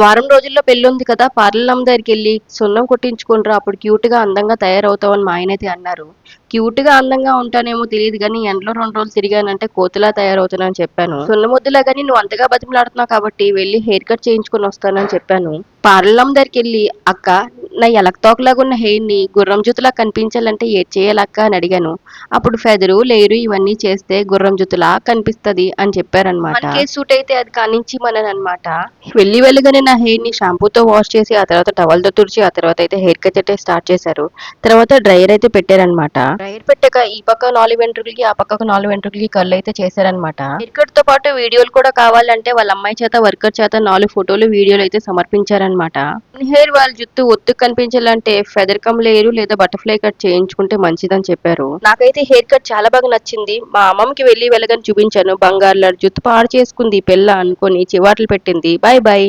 వారం రోజుల్లో పెళ్ళి ఉంది కదా పార్లర్ దగ్గరికి వెళ్ళి సున్నం కొట్టించుకుంటారా అప్పుడు క్యూట్గా అందంగా తయారవుతావని మా ఆయన అయితే అన్నారు. క్యూట్గా అందంగా ఉంటానేమో తెలియదు కానీ ఎండలో రెండు రోజులు తిరిగానంటే కోతిలా తయారవుతానని చెప్పాను. సున్నముద్దులా కానీ నువ్వు అంతగా బతిమలాడుతున్నావు కాబట్టి వెళ్ళి హెయిర్ కట్ చేయించుకొని వస్తానని చెప్పాను. పార్లర్ దగ్గరికి వెళ్ళి అక్క నా ఎలక్తోకలాగా ఉన్న హెయిర్ని గుర్రం జుతులా కనిపించాలంటే ఏ చేయాలక్క అని అడిగాను. అప్పుడు ఫెదరు లేరు ఇవన్నీ చేస్తే గుర్రం జుతులా కనిపిస్తది అని చెప్పారనమాట సూట్ అయితే అది కానించి అనమాట వెళ్ళి వెళ్ళగానే నా హెయిర్ని షాంపూతో వాష్ చేసి ఆ తర్వాత టవల్తో తుడిచి ఆ తర్వాత అయితే హెయిర్ కట్ అయితే స్టార్ట్ చేశారు. తర్వాత డ్రైయర్ అయితే పెట్టారనమాట డ్రైయర్ పెట్టాక ఈ పక్క నాలుగు వెంట్రుకలకి ఆ పక్కకు నాలుగు వెంట్రుకలకి కళ్ళు అయితే చేశారనమాట హెయిర్ కట్తో పాటు వీడియోలు కూడా కావాలంటే వాళ్ళ అమ్మాయి చేత వర్కర్ చేత నాలుగు ఫోటోలు వీడియోలు అయితే సమర్పించారనమాట హెయిర్ వాళ్ళ జుట్టు ఒత్తు కనిపించాలంటే ఫెదర్ కమ్ లేరు లేదా బటర్ఫ్లై కట్ చేయించుకుంటే మంచిదని చెప్పారు. నాకైతే హెయిర్ కట్ చాలా బాగా నచ్చింది. మా అమ్మమ్మకి వెళ్ళి వెళ్ళగానే చూపించాను. బంగారు జుట్టు పాడు చేసుకుంది పిల్ల అనుకొని చివాట్లు పెట్టింది. Bye bye